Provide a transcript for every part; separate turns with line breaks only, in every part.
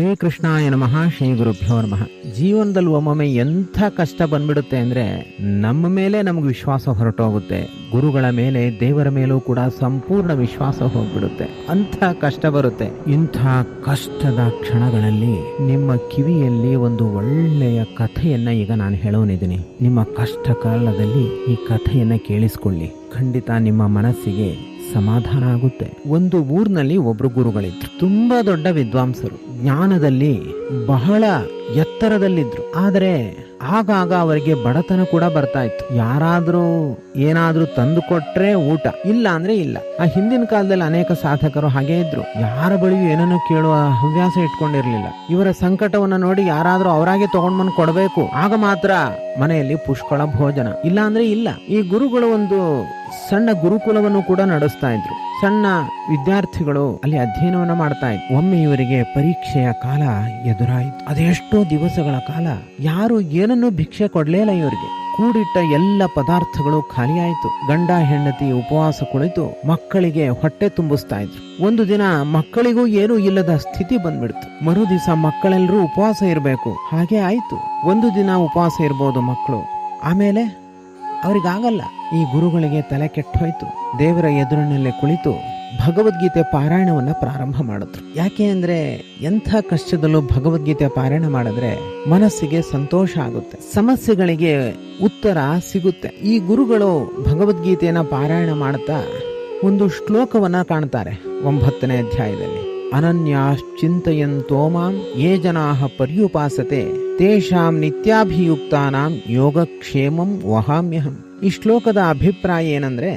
ಶ್ರೀಕೃಷ್ಣಾಯ ನಮಃ ಶ್ರೀ ಗುರುಭ್ಯೋ ನಮಃ. ಜೀವನದಲ್ಲಿ ಒಮ್ಮೊಮ್ಮೆ ಎಂಥ ಕಷ್ಟ ಬಂದ್ಬಿಡುತ್ತೆ ಅಂದರೆ ನಮ್ಮ ಮೇಲೆ ನಮಗೆ ವಿಶ್ವಾಸ ಹೊರಟೋಗುತ್ತೆ. ಗುರುಗಳ ಮೇಲೆ, ದೇವರ ಮೇಲೂ ಕೂಡ ಸಂಪೂರ್ಣ ವಿಶ್ವಾಸ ಹೋಗ್ಬಿಡುತ್ತೆ. ಅಂಥ ಕಷ್ಟ ಬರುತ್ತೆ. ಇಂಥ ಕಷ್ಟದ ಕ್ಷಣಗಳಲ್ಲಿ ನಿಮ್ಮ ಕಿವಿಯಲ್ಲಿ ಒಂದು ಒಳ್ಳೆಯ ಕಥೆಯನ್ನ ಈಗ ನಾನು ಹೇಳೋನಿದ್ದೀನಿ. ನಿಮ್ಮ ಕಷ್ಟ ಕಾಲದಲ್ಲಿ ಈ ಕಥೆಯನ್ನ ಕೇಳಿಸ್ಕೊಳ್ಳಿ. ಖಂಡಿತ ನಿಮ್ಮ ಮನಸ್ಸಿಗೆ ಸಮಾಧಾನ ಆಗುತ್ತೆ. ಒಂದು ಊರಿನಲ್ಲಿ ಒಬ್ರು ಗುರುಗಳಿದ್ರು. ತುಂಬಾ ದೊಡ್ಡ ವಿದ್ವಾಂಸರು. ಜ್ಞಾನದಲ್ಲಿ ಬಹಳ ಎತ್ತರದಲ್ಲಿದ್ರು. ಆದರೆ ಆಗಾಗ ಅವರಿಗೆ ಬಡತನ ಕೂಡ ಬರ್ತಾ ಇತ್ತು. ಯಾರಾದ್ರೂ ಏನಾದ್ರೂ ತಂದು ಕೊಟ್ರೆ ಊಟ, ಇಲ್ಲ ಅಂದ್ರೆ ಇಲ್ಲ. ಆ ಹಿಂದಿನ ಕಾಲದಲ್ಲಿ ಅನೇಕ ಸಾಧಕರು ಹಾಗೆ ಇದ್ರು. ಯಾರ ಬಳಿಯೂ ಏನನ್ನು ಕೇಳುವ ಹವ್ಯಾಸ ಇಟ್ಕೊಂಡಿರ್ಲಿಲ್ಲ. ಇವರ ಸಂಕಟವನ್ನ ನೋಡಿ ಯಾರಾದ್ರೂ ಅವರಾಗೆ ತಗೊಂಡ್ ಬಂದು ಕೊಡಬೇಕು. ಆಗ ಮಾತ್ರ ಮನೆಯಲ್ಲಿ ಪುಷ್ಕಳ ಭೋಜನ. ಇಲ್ಲ ಅಂದ್ರೆ ಇಲ್ಲ. ಈ ಗುರುಗಳು ಒಂದು ಸಣ್ಣ ಗುರುಕುಲವನ್ನು ಕೂಡ ನಡೆಸ್ತಾ ಇದ್ರು. ಸಣ್ಣ ವಿದ್ಯಾರ್ಥಿಗಳು ಅಲ್ಲಿ ಅಧ್ಯಯನವನ್ನ ಮಾಡ್ತಾ ಇದ್ರು ಒಮ್ಮೆ ಇವರಿಗೆ ಪರೀಕ್ಷೆಯ ಕಾಲ ಎದುರಾಯಿತು. ಅದೆಷ್ಟೋ ದಿವಸಗಳ ಕಾಲ. ಯಾರು ಏನನ್ನೂ ಭಿಕ್ಷೆ ಕೊಡಲೇ ಕೊಡ್ಲೇಲ್ಲ ಇವರಿಗೆ. ಕೂಡಿಟ್ಟ ಎಲ್ಲ ಪದಾರ್ಥಗಳು ಖಾಲಿಯಾಯಿತು. ಗಂಡ, ಹೆಂಡತಿ ಉಪವಾಸ ಕುಳಿತು ಮಕ್ಕಳಿಗೆ ಹೊಟ್ಟೆ ತುಂಬಿಸ್ತಾ ಇದ್ರು. ಒಂದು ದಿನ ಮಕ್ಕಳಿಗೂ ಏನೂ ಇಲ್ಲದ ಸ್ಥಿತಿ ಬಂದ್ಬಿಡ್ತು. ಮರು ದಿವಸ ಮಕ್ಕಳೆಲ್ಲರೂ ಉಪವಾಸ ಇರಬೇಕು. ಹಾಗೆ ಆಯ್ತು. ಒಂದು ದಿನ ಉಪವಾಸ ಇರ್ಬೋದು ಮಕ್ಕಳು. ಆಮೇಲೆ ಅವರಿಗಾಗಲ್ಲ. ಈ ಗುರುಗಳಿಗೆ ತಲೆ ಕೆಟ್ಟೋಯ್ತು. ದೇವರ ಎದುರಿನಲ್ಲೇ ಕುಳಿತು ಭಗವದ್ಗೀತೆ ಪಾರಾಯಣವನ್ನ ಪ್ರಾರಂಭ ಮಾಡಿದ್ರು. ಯಾಕೆ ಅಂದ್ರೆ ಎಂಥ ಕಷ್ಟದಲ್ಲೂ ಭಗವದ್ಗೀತೆ ಪಾರಾಯಣ ಮಾಡಿದ್ರೆ ಮನಸ್ಸಿಗೆ ಸಂತೋಷ ಆಗುತ್ತೆ. ಸಮಸ್ಯೆಗಳಿಗೆ ಉತ್ತರ ಸಿಗುತ್ತೆ. ಈ ಗುರುಗಳು ಭಗವದ್ಗೀತೆಯನ್ನ ಪಾರಾಯಣ ಮಾಡ್ತಾ ಒಂದು ಶ್ಲೋಕವನ್ನ ಕಾಣ್ತಾರೆ ಒಂಬತ್ತನೇ ಅಧ್ಯಾಯದಲ್ಲಿ. ಅನನ್ಯಾಶ್ಚಿಂತಯಂತೋ ಮಾಂ ಯೇ ಜನಾ ಪರ್ಯುಪಾಸತೆ, ತೇಷಾಂ ನಿತ್ಯಾಭಿಯುಕ್ತಾನಾಂ ಯೋಗಕ್ಷೇಮಂ ವಹಾಮ್ಯಹಂ. ಈ ಶ್ಲೋಕದ ಅಭಿಪ್ರಾಯ ಏನಂದ್ರೆ,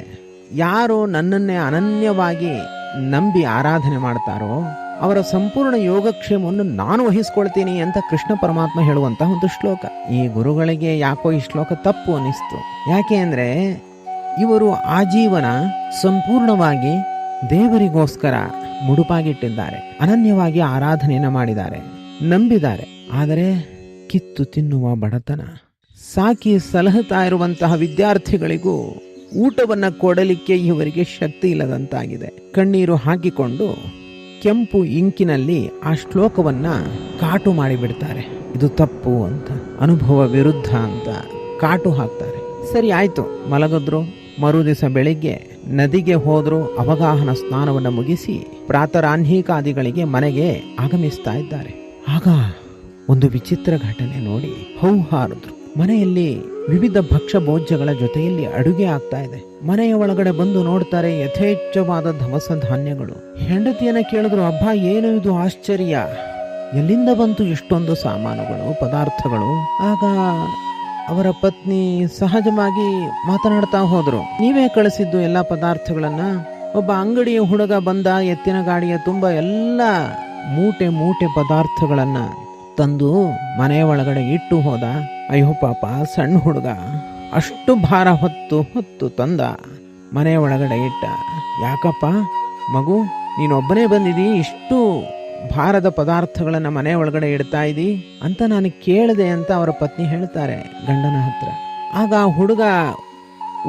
ಯಾರು ನನ್ನನ್ನೇ ಅನನ್ಯವಾಗಿ ನಂಬಿ ಆರಾಧನೆ ಮಾಡ್ತಾರೋ, ಅವರ ಸಂಪೂರ್ಣ ಯೋಗಕ್ಷೇಮವನ್ನು ನಾನು ವಹಿಸ್ಕೊಳ್ತೀನಿ ಅಂತ ಕೃಷ್ಣ ಪರಮಾತ್ಮ ಹೇಳುವಂತಹ ಒಂದು ಶ್ಲೋಕ. ಈ ಗುರುಗಳಿಗೆ ಯಾಕೋ ಈ ಶ್ಲೋಕ ತಪ್ಪು ಅನಿಸ್ತು? ಯಾಕೆ ಅಂದರೆ, ಇವರು ಆಜೀವನ ಸಂಪೂರ್ಣವಾಗಿ ದೇವರಿಗೋಸ್ಕರ ಮುಡುಪಾಗಿಟ್ಟಿದ್ದಾರೆ. ಅನನ್ಯವಾಗಿ ಆರಾಧನೆಯನ್ನು ಮಾಡಿದ್ದಾರೆ. ನಂಬಿದ್ದಾರೆ. ಆದರೆ ಕಿತ್ತು ತಿನ್ನುವ ಬಡತನ, ಸಾಕಿ ಸಲಹತಾ ಇರುವಂತಹ ವಿದ್ಯಾರ್ಥಿಗಳಿಗೂ ಊಟವನ್ನು ಕೊಡಲಿಕ್ಕೆ ಇವರಿಗೆ ಶಕ್ತಿ ಇಲ್ಲದಂತಾಗಿದೆ. ಕಣ್ಣೀರು ಹಾಕಿಕೊಂಡು ಕೆಂಪು ಇಂಕಿನಲ್ಲಿ ಆ ಶ್ಲೋಕವನ್ನ ಕಾಟು ಮಾಡಿಬಿಡ್ತಾರೆ. ಇದು ತಪ್ಪು ಅಂತ, ಅನುಭವ ವಿರುದ್ಧ ಅಂತ ಕಾಟು ಹಾಕ್ತಾರೆ. ಸರಿ ಆಯ್ತು, ಮಲಗಿದ್ರು. ಮರು ದಿವಸ ಬೆಳಿಗ್ಗೆ ನದಿಗೆ ಹೋದ್ರು, ಅವಗಾಹನ ಸ್ನಾನವನ್ನು ಮುಗಿಸಿ ಪ್ರಾತರಾಹ್ನಿಕಾದಿಗಳಿಗೆ ಮನೆಗೆ ಆಗಮಿಸ್ತಾ ಇದ್ದಾರೆ. ಆಗ ಒಂದು ವಿಚಿತ್ರ ಘಟನೆ ನೋಡಿ ಹೌಹಾರಿದ್ರು ಮನೆಯಲ್ಲಿ ವಿವಿಧ ಭಕ್ಷ್ಯ ಭೋಜ್ಯಗಳ ಜೊತೆಯಲ್ಲಿ ಅಡುಗೆ ಆಗ್ತಾ ಇದೆ. ಮನೆಯ ಒಳಗಡೆ ಬಂದು ನೋಡ್ತಾರೆ ಯಥೇಚ್ಛವಾದ ಧವಸ ಧಾನ್ಯಗಳು. ಹೆಂಡತಿಯನ್ನ ಕೇಳಿದ್ರು, ಅಬ್ಬಾ, ಏನು ಇದು? ಆಶ್ಚರ್ಯ. ಎಲ್ಲಿಂದ ಬಂತು ಇಷ್ಟೊಂದು ಸಾಮಾನುಗಳು, ಪದಾರ್ಥಗಳು? ಆಗ ಅವರ ಪತ್ನಿ ಸಹಜವಾಗಿ ಮಾತನಾಡ್ತಾ ಹೋದ್ರು, ನೀವೇ ಕಳಿಸಿದ್ದು ಎಲ್ಲ ಪದಾರ್ಥಗಳನ್ನ ಒಬ್ಬ ಅಂಗಡಿಯ ಹುಡುಗ ಬಂದ ಎತ್ತಿನ ಗಾಡಿಯ ತುಂಬ ಎಲ್ಲ ಮೂಟೆ ಮೂಟೆ ಪದಾರ್ಥಗಳನ್ನು ತಂದು ಮನೆಯ ಒಳಗಡೆ ಇಟ್ಟು ಹೋದ. ಅಯ್ಯೋ ಪಾಪ, ಸಣ್ಣ ಹುಡುಗ. ಅಷ್ಟು ಭಾರ ಹೊತ್ತು ಹೊತ್ತು ತಂದ. ಮನೆಯ ಒಳಗಡೆ ಇಟ್ಟ. ಯಾಕಪ್ಪ? ಮಗು, ನೀನೊಬ್ಬನೇ ಬಂದಿದಿ? ಇಷ್ಟು ಭಾರದ ಪದಾರ್ಥಗಳನ್ನು ಮನೆ ಒಳಗಡೆ ಇಡ್ತಾ ಇದ್ದಿ ಅಂತ ನಾನು ಕೇಳಿದೆ ಅಂತ ಅವರ ಪತ್ನಿ ಹೇಳ್ತಾರೆ ಗಂಡನ ಹತ್ರ. ಆಗ ಆ ಹುಡುಗ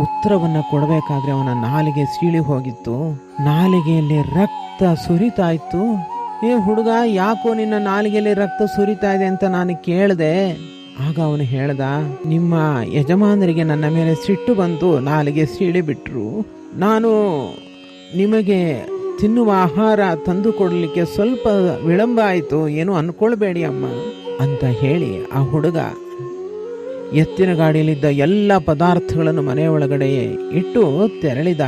ಉತ್ತರವನ್ನ ಕೊಡಬೇಕಾದ್ರೆ ಅವನ ನಾಲಿಗೆ ಸೀಳಿ ಹೋಗಿತ್ತು. ನಾಲಿಗೆಯಲ್ಲಿ ರಕ್ತ ಸುರಿತಾ ಇತ್ತು ಏ ಹುಡುಗ, ಯಾಕೋ ನಿನ್ನ ನಾಲಿಗೆಯಲ್ಲಿ ರಕ್ತ ಸುರಿತಾ ಇದೆ ಅಂತ ನಾನು ಕೇಳಿದೆ. ಆಗ ಅವನು ಹೇಳ್ದ, ನಿಮ್ಮ ಯಜಮಾನರಿಗೆ ನನ್ನ ಮೇಲೆ ಸಿಟ್ಟು ಬಂತು ನಾಲಿಗೆ ಸೀಳಿ ಬಿಟ್ರು. ನಾನು ನಿಮಗೆ ತಿನ್ನುವ ಆಹಾರ ತಂದು ಕೊಡಲಿಕ್ಕೆ ಸ್ವಲ್ಪ ವಿಳಂಬ ಆಯಿತು. ಏನು ಅನ್ಕೊಳ್ಬೇಡಿ ಅಮ್ಮ. ಅಂತ ಹೇಳಿ ಆ ಹುಡುಗ ಎತ್ತಿನ ಗಾಡಿಯಲ್ಲಿದ್ದ ಎಲ್ಲ ಪದಾರ್ಥಗಳನ್ನು ಮನೆಯೊಳಗಡೆ ಇಟ್ಟು ತೆರಳಿದ.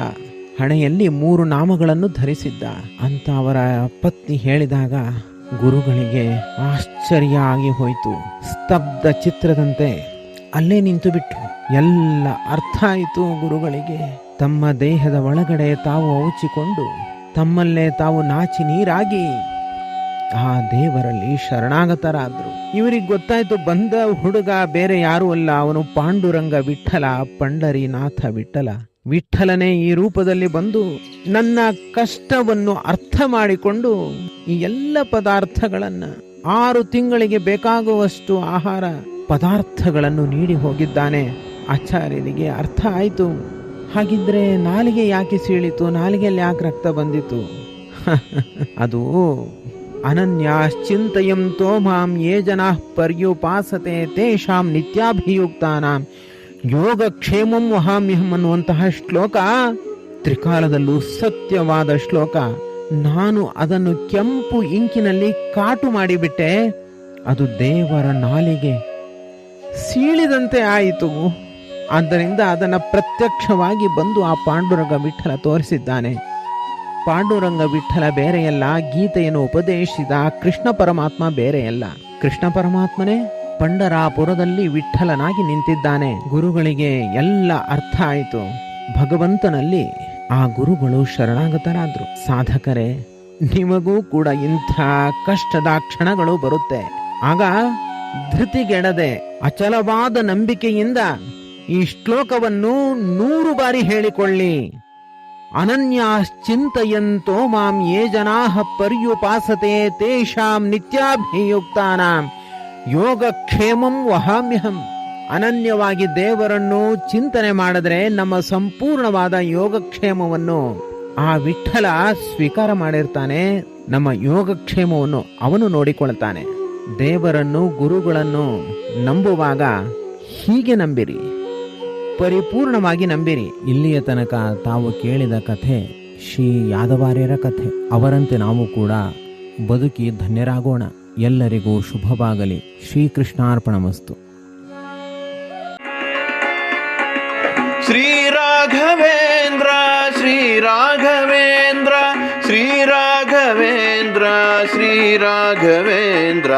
ಹಣೆಯಲ್ಲಿ ಮೂರು ನಾಮಗಳನ್ನು ಧರಿಸಿದ್ದ. ಅಂತ ಅವರ ಪತ್ನಿ ಹೇಳಿದಾಗ ಗುರುಗಳಿಗೆ ಆಶ್ಚರ್ಯ ಆಗಿ ಹೋಯಿತು. ಸ್ತಬ್ಧ ಚಿತ್ರದಂತೆ ಅಲ್ಲೇ ನಿಂತು ಬಿಟ್ರು ಎಲ್ಲ ಅರ್ಥ ಆಯಿತು ಗುರುಗಳಿಗೆ. ತಮ್ಮ ದೇಹದ ಒಳಗಡೆ ತಾವು ಔಚಿಕೊಂಡು ತಮ್ಮಲ್ಲೇ ತಾವು ನಾಚಿ ನೀರಾಗಿ ಆ ದೇವರಲ್ಲಿ ಶರಣಾಗತರಾದ್ರು. ಇವರಿಗೆ ಗೊತ್ತಾಯ್ತು, ಬಂದ ಹುಡುಗ ಬೇರೆ ಯಾರೂ ಅಲ್ಲ. ಅವನು ಪಾಂಡುರಂಗ ವಿಠಲ, ಪಂಡರಿನಾಥ ವಿಠಲ. ವಿಠಲನೇ ಈ ರೂಪದಲ್ಲಿ ಬಂದು ನನ್ನ ಕಷ್ಟವನ್ನು ಅರ್ಥ ಮಾಡಿಕೊಂಡು ಈ ಎಲ್ಲ ಪದಾರ್ಥಗಳನ್ನ ಆರು ತಿಂಗಳಿಗೆ ಬೇಕಾಗುವಷ್ಟು ಆಹಾರ ಪದಾರ್ಥಗಳನ್ನು ನೀಡಿ ಹೋಗಿದ್ದಾನೆ. ಆಚಾರ್ಯರಿಗೆ ಅರ್ಥ ಆಯಿತು. ಹಾಗಿದ್ರೆ ನಾಲಿಗೆ ಯಾಕೆ ಸೀಳಿತು? ನಾಲಿಗೆಯಲ್ಲಿ ಯಾಕೆ ರಕ್ತ ಬಂದಿತು ಅದು ಅನನ್ಯಾಶ್ಚಿಂತಯಂತೋ ಮಾಂ ಯೇ ಜನಾ ಪರ್ಯುಪಾಸತೆ ತೇಷಾಂ ನಿತ್ಯಾಭಿಯುಕ್ತಾನಾಂ ಯೋಗಕ್ಷೇಮಂ ವಹಾಮ್ಯಹಂ ಅನ್ನುವಂತಹ ಶ್ಲೋಕ ತ್ರಿಕಾಲದಲ್ಲೂ ಸತ್ಯವಾದ ಶ್ಲೋಕ ನಾನು ಅದನ್ನು ಕೆಂಪು ಇಂಕಿನಲ್ಲಿ ಕಾಟು ಮಾಡಿಬಿಟ್ಟೆ। ಅದು ದೇವರ ನಾಲಿಗೆ। ಸೀಳಿದಂತೆ ಆಯಿತು। ಆದ್ದರಿಂದ ಅದನ್ನು ಪ್ರತ್ಯಕ್ಷವಾಗಿ ಬಂದು ಆ ಪಾಂಡುರಂಗ ವಿಠಲ ತೋರಿಸಿದ್ದಾನೆ। ಪಾಂಡುರಂಗ ವಿಠಲ ಬೇರೆಯಲ್ಲ, ಗೀತೆಯನ್ನು ಉಪದೇಶಿಸಿದ ಕೃಷ್ಣ ಪರಮಾತ್ಮ ಬೇರೆಯಲ್ಲ. ಕೃಷ್ಣ ಪರಮಾತ್ಮನೇ ಪಂಡರಾಪುರದಲ್ಲಿ ವಿಠಲನಾಗಿ ನಿಂತಿದ್ದಾನೆ. ಗುರುಗಳಿಗೆ ಎಲ್ಲ ಅರ್ಥ ಆಯಿತು. ಭಗವಂತನಲ್ಲಿ ಆ ಗುರುಗಳು ಶರಣಾಗತರಾದ್ರು. ಸಾಧಕರೇ, ನಿಮಗೂ ಕೂಡ ಇಂಥ ಕಷ್ಟದ ಕ್ಷಣಗಳು ಬರುತ್ತೆ. ಆಗ ಧೃತಿಗೆಡದೆ, ಅಚಲವಾದ ನಂಬಿಕೆಯಿಂದ ಈ ಶ್ಲೋಕವನ್ನು ನೂರು ಬಾರಿ ಹೇಳಿಕೊಳ್ಳಿ. ಅನನ್ಯಾಶ್ಚಿಂತಯಂತೋ ಮಾಂ ಯೇ ಜನಾ ಪರ್ಯುಪಾಸತೆ ತೇಷಾಂ ನಿತ್ಯಾಭಿಯುಕ್ತಾನಾಂ ಯೋಗಕ್ಷೇಮಂ ವಹಾಮ್ಯಹಂ. ಅನನ್ಯವಾಗಿ ದೇವರನ್ನು ಚಿಂತನೆ ಮಾಡಿದ್ರೆ ನಮ್ಮ ಸಂಪೂರ್ಣವಾದ ಯೋಗಕ್ಷೇಮವನ್ನು ಆ ವಿಠಲ ಸ್ವೀಕಾರ ಮಾಡಿರ್ತಾನೆ. ನಮ್ಮ ಯೋಗಕ್ಷೇಮವನ್ನು ಅವನು ನೋಡಿಕೊಳ್ತಾನೆ. ದೇವರನ್ನು ಗುರುಗಳನ್ನು ನಂಬುವಾಗ ಹೀಗೆ ನಂಬಿರಿ. ಪರಿಪೂರ್ಣವಾಗಿ ನಂಬಿರಿ. ಇಲ್ಲಿಯ ತನಕ ತಾವು ಕೇಳಿದ ಕಥೆ ಶ್ರೀ ಯಾದವಾರ್ಯರ ಕಥೆ. ಅವರಂತೆ ನಾವು ಕೂಡ ಬದುಕಿ ಧನ್ಯರಾಗೋಣ. ಎಲ್ಲರಿಗೂ ಶುಭವಾಗಲಿ. ಶ್ರೀಕೃಷ್ಣಾರ್ಪಣಮಸ್ತು.
ಶ್ರೀರಾಘವೇಂದ್ರ ಶ್ರೀರಾಘವೇಂದ್ರ ಶ್ರೀರಾಘವೇಂದ್ರ ಶ್ರೀರಾಘವೇಂದ್ರ